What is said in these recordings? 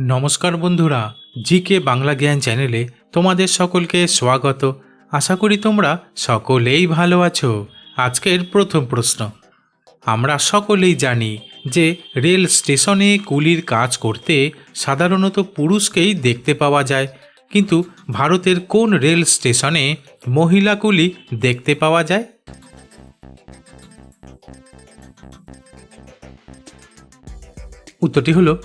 নমস্কার বন্ধুরা জি কে বাংলা জ্ঞান চ্যানেলে তোমাদের সকলকে স্বাগত। আশা করি তোমরা সকলেই ভালো আছো। আজকের প্রথম প্রশ্ন। আমরা সকলেই জানি যে রেল স্টেশনে কুলির কাজ করতে সাধারণত পুরুষকেই দেখতে পাওয়া যায়। কিন্তু ভারতের কোন রেল স্টেশনে মহিলা কুলি দেখতে পাওয়া যায়? উত্তরটি হলো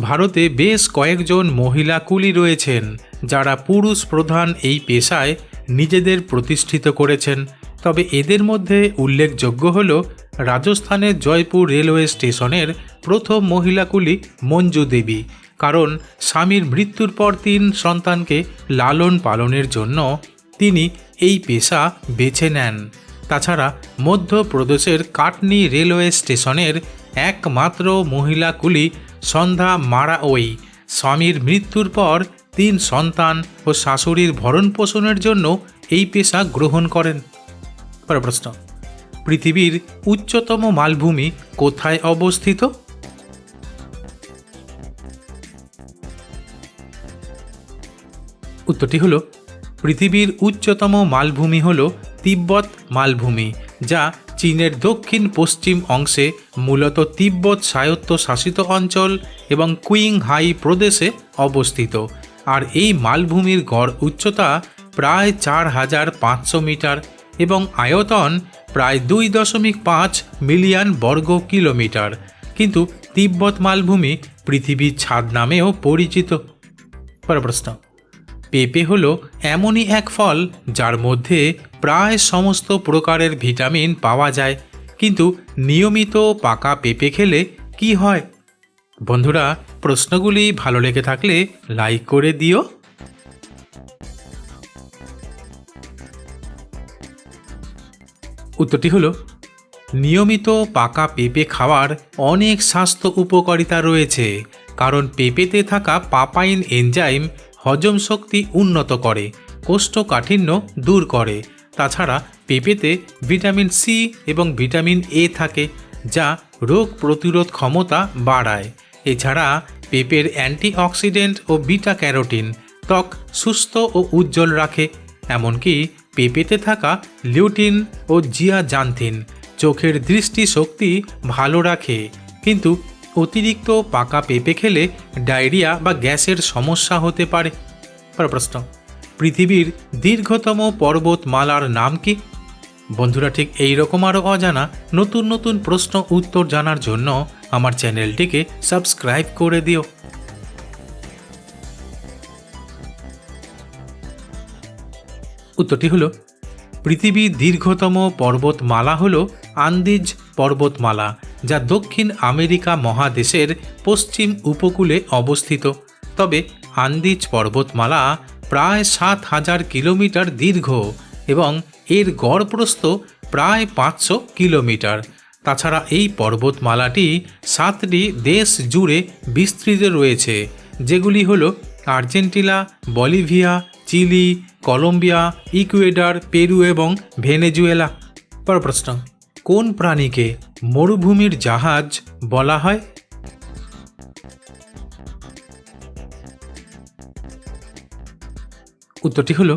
ভারতে বেশ কয়েকজন মহিলা কুলি রয়েছেন, যারা পুরুষ প্রধান এই পেশায় নিজেদের প্রতিষ্ঠিত করেছেন। তবে এদের মধ্যে উল্লেখযোগ্য হল রাজস্থানের জয়পুর রেলওয়ে স্টেশনের প্রথম মহিলা কুলি মঞ্জু দেবী। কারণ স্বামীর মৃত্যুর পর তিন সন্তানকে লালন পালনের জন্য তিনি এই পেশা বেছে নেন। তাছাড়া মধ্যপ্রদেশের কাটনি রেলওয়ে স্টেশনের একমাত্র মহিলা কুলি সন্ধ্যা মারাওই স্বামীর মৃত্যুর পর তিন সন্তান ও শাশুড়ির ভরণ পোষণের জন্য এই পেশা গ্রহণ করেন। পরের প্রশ্ন, পৃথিবীর উচ্চতম মালভূমি কোথায় অবস্থিত? উত্তরটি হলো, পৃথিবীর উচ্চতম মালভূমি হল তিব্বত মালভূমি, যা চীনের দক্ষিণ পশ্চিম অংশে মূলত তিব্বত স্বায়ত্ত শাসিত অঞ্চল এবং কুইং হাই প্রদেশে অবস্থিত। আর এই মালভূমির গড় উচ্চতা প্রায় চার হাজার পাঁচশো মিটার এবং আয়তন প্রায় দুই দশমিক পাঁচ মিলিয়ন বর্গ কিলোমিটার। কিন্তু তিব্বত মালভূমি পৃথিবীর ছাদ নামেও পরিচিত। পরের প্রশ্ন, পেঁপে হলো এমনই এক ফল যার মধ্যে প্রায় সমস্ত প্রকারের ভিটামিন পাওয়া যায়, কিন্তু নিয়মিত পাকা পেঁপে খেলে কি হয়? বন্ধুরা, প্রশ্নগুলি ভালো লেগে থাকলে লাইক করে দিও। উত্তরটি হলো, নিয়মিত পাকা পেঁপে খাওয়ার অনেক স্বাস্থ্য উপকারিতা রয়েছে, কারণ পেঁপেতে থাকা পাপাইন এনজাইম হজম শক্তি উন্নত করে, কোষ্ঠকাঠিন্য দূর করে তাছাড়া পেঁপেতে ভিটামিন সি এবং ভিটামিন এ থাকে, যা রোগ প্রতিরোধ ক্ষমতা বাড়ায়। এছাড়া পেঁপের অ্যান্টিঅক্সিডেন্ট ও বিটা ক্যারোটিন ত্বক সুস্থ ও উজ্জ্বল রাখে, এমনকি পেঁপেতে থাকা লিউটিন ও জিয়া জিয়াজান্থিন চোখের দৃষ্টি শক্তি ভালো রাখে। কিন্তু অতিরিক্ত পাকা পেঁপে খেলে ডায়রিয়া বা গ্যাসের সমস্যা হতে পারে। প্রশ্ন। পৃথিবীর দীর্ঘতম পর্বতমালার নাম কি? বন্ধুরা, ঠিক এই রকম আরও অজানা নতুন নতুন প্রশ্ন উত্তর জানার জন্য আমার চ্যানেলটিকে সাবস্ক্রাইব করে দিও। উত্তরটি হলো পৃথিবীর দীর্ঘতম পর্বতমালা হল আন্দিজ পর্বতমালা, যা দক্ষিণ আমেরিকা মহাদেশের পশ্চিম উপকূলে অবস্থিত। তবে আন্দিজ পর্বতমালা প্রায় সাত হাজার কিলোমিটার দীর্ঘ এবং এর গড় প্রস্থ প্রায় পাঁচশো কিলোমিটার। তাছাড়া এই পর্বতমালাটি সাতটি দেশ জুড়ে বিস্তৃত রয়েছে, যেগুলি হল Argentina, Bolivia, Chile, Colombia, Ecuador, Peru এবং ভেনেজুয়েলা। পর প্রশ্ন, কোন প্রাণীকে মরুভূমির জাহাজ বলা হয়? উত্তরটি হলো,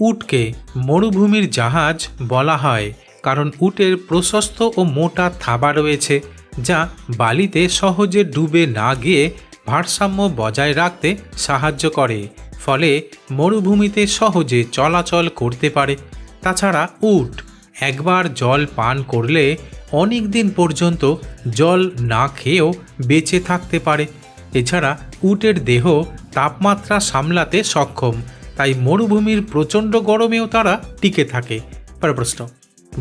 উটকে মরুভূমির জাহাজ বলা হয়, কারণ উটের প্রশস্ত ও মোটা থাবা রয়েছে, যা বালিতে সহজে ডুবে না গিয়ে ভারসাম্য বজায় রাখতে সাহায্য করে, ফলে মরুভূমিতে সহজে চলাচল করতে পারে। তাছাড়া উট একবার জল পান করলে অনেক দিন পর্যন্ত জল না খেয়েও বেঁচে থাকতে পারে। এছাড়া উটের দেহ তাপমাত্রা সামলাতে সক্ষম তাই মরুভূমির প্রচণ্ড গরমেও তারা টিকে থাকে। প্রশ্ন,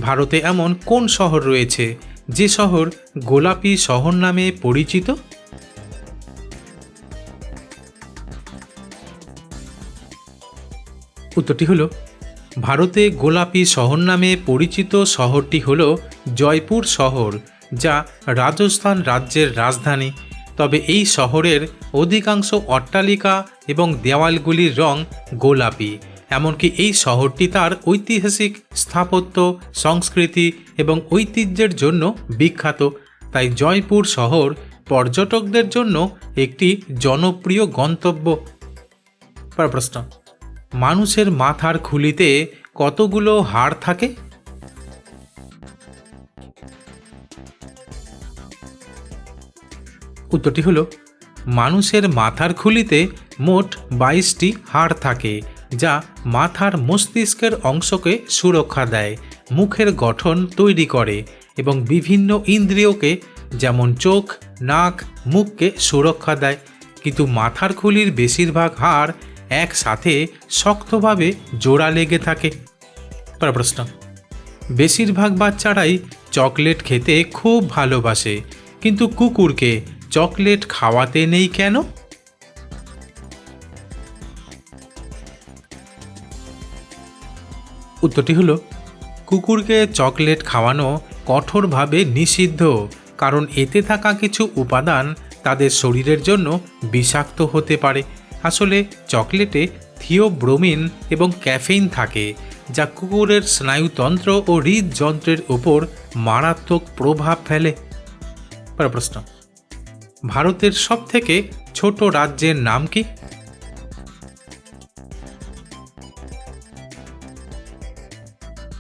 ভারতে এমন কোন শহর রয়েছে যে শহর গোলাপি শহর নামে পরিচিত? উত্তরটি হলো, ভারতে গোলাপি শহর নামে পরিচিত শহরটি হল জয়পুর শহর, যা রাজস্থান রাজ্যের রাজধানী। তবে এই শহরের অধিকাংশ অট্টালিকা এবং দেওয়ালগুলির রং গোলাপি, এমনকি এই শহরটি তার ঐতিহাসিক স্থাপত্য, সংস্কৃতি এবং ঐতিহ্যের জন্য বিখ্যাত। তাই জয়পুর শহর পর্যটকদের জন্য একটি জনপ্রিয় গন্তব্য। প্রশ্ন, মানুষের মাথার খুলিতে কতগুলো হাড় থাকে? উত্তরটি হলো, মানুষের মাথার খুলিতে মোট বাইশটি হাড় থাকে, যা মাথার মস্তিষ্কের অংশকে সুরক্ষা দেয়, মুখের গঠন তৈরি করে এবং বিভিন্ন ইন্দ্রিয়কে, যেমন চোখ, নাক, মুখকে সুরক্ষা দেয়। কিন্তু মাথার খুলির বেশিরভাগ হাড় একসাথে শক্তভাবে জোড়া লেগে থাকে। প্রশ্ন, বেশিরভাগ বাচ্চারাই চকলেট খেতে খুব ভালোবাসে, কিন্তু কুকুরকে চকলেট খাওয়াতে নেই কেন? উত্তরটি হলো, কুকুরকে চকলেট খাওয়ানো কঠোরভাবে নিষিদ্ধ, কারণ এতে থাকা কিছু উপাদান তাদের শরীরের জন্য বিষাক্ত হতে পারে। আসলে চকলেটে থিওব্রোমিন এবং ক্যাফেইন থাকে, যা কুকুরের স্নায়ুতন্ত্র ও হৃদযন্ত্রের উপর মারাত্মক প্রভাব ফেলে। প্রশ্ন ভারতের সবথেকে ছোট রাজ্যের নাম কি?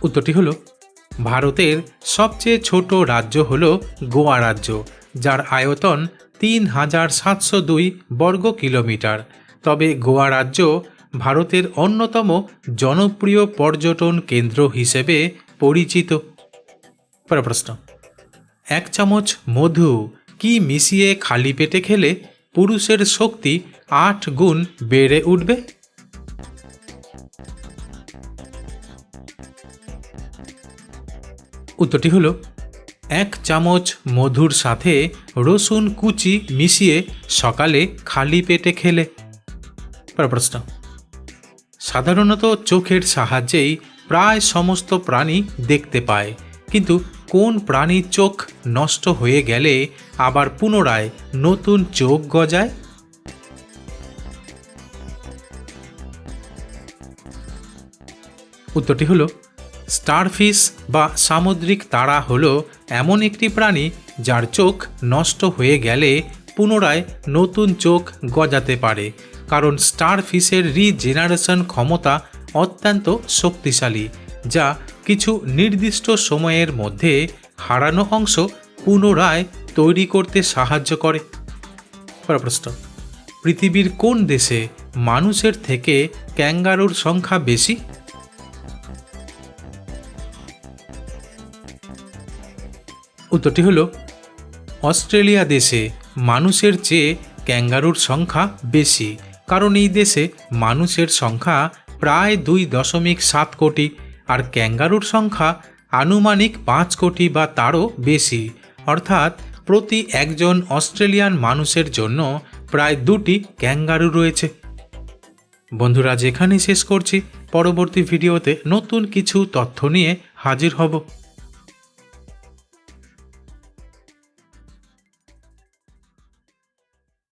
উত্তরটি হলো, ভারতের সবচেয়ে ছোট রাজ্য হল গোয়া রাজ্য, যার আয়তন তিন হাজার সাতশো দুই বর্গ কিলোমিটার। তবে গোয়া রাজ্য ভারতের অন্যতম জনপ্রিয় পর্যটন কেন্দ্র হিসেবে পরিচিত। পরের প্রশ্ন, এক চামচ মধু কি মিশিয়ে খালি পেটে খেলে পুরুষের শক্তি আট গুণ বেড়ে উঠবে? উত্তরটি হলো, এক চামচ মধুর সাথে রসুন কুচি মিশিয়ে সকালে খালি পেটে খেলে। প্রশ্ন, সাধারণত চোখের সাহায্যেই প্রায় সমস্ত প্রাণী দেখতে পায়, কিন্তু কোন প্রাণীর চোখ নষ্ট হয়ে গেলে আবার পুনরায় নতুন চোখ গজায়? উত্তরটি হলো, স্টারফিশ বা সামুদ্রিক তারা হলো এমন একটি প্রাণী যার চোখ নষ্ট হয়ে গেলে পুনরায় নতুন চোখ গজাতে পারে, কারণ স্টারফিশের রিজেনারেশন ক্ষমতা অত্যন্ত শক্তিশালী, যা কিছু নির্দিষ্ট সময়ের মধ্যে হারানো অংশ পুনরায় তৈরি করতে সাহায্য করে। প্রশ্ন পৃথিবীর কোন দেশে মানুষের থেকে ক্যাঙ্গারুর সংখ্যা বেশি? উত্তরটি হলো, অস্ট্রেলিয়া দেশে মানুষের চেয়ে ক্যাঙ্গারুর সংখ্যা বেশি, কারণ এই দেশে মানুষের সংখ্যা প্রায় দুই দশমিক সাত কোটি। আর ক্যাঙ্গারুর সংখ্যা আনুমানিক পাঁচ কোটি বা তারও বেশি। অর্থাৎ প্রতি একজন অস্ট্রেলিয়ান মানুষের জন্য প্রায় দুটি ক্যাঙ্গারু রয়েছে। বন্ধুরা যেখানে শেষ করছি, পরবর্তী ভিডিওতে নতুন কিছু তথ্য নিয়ে হাজির হব।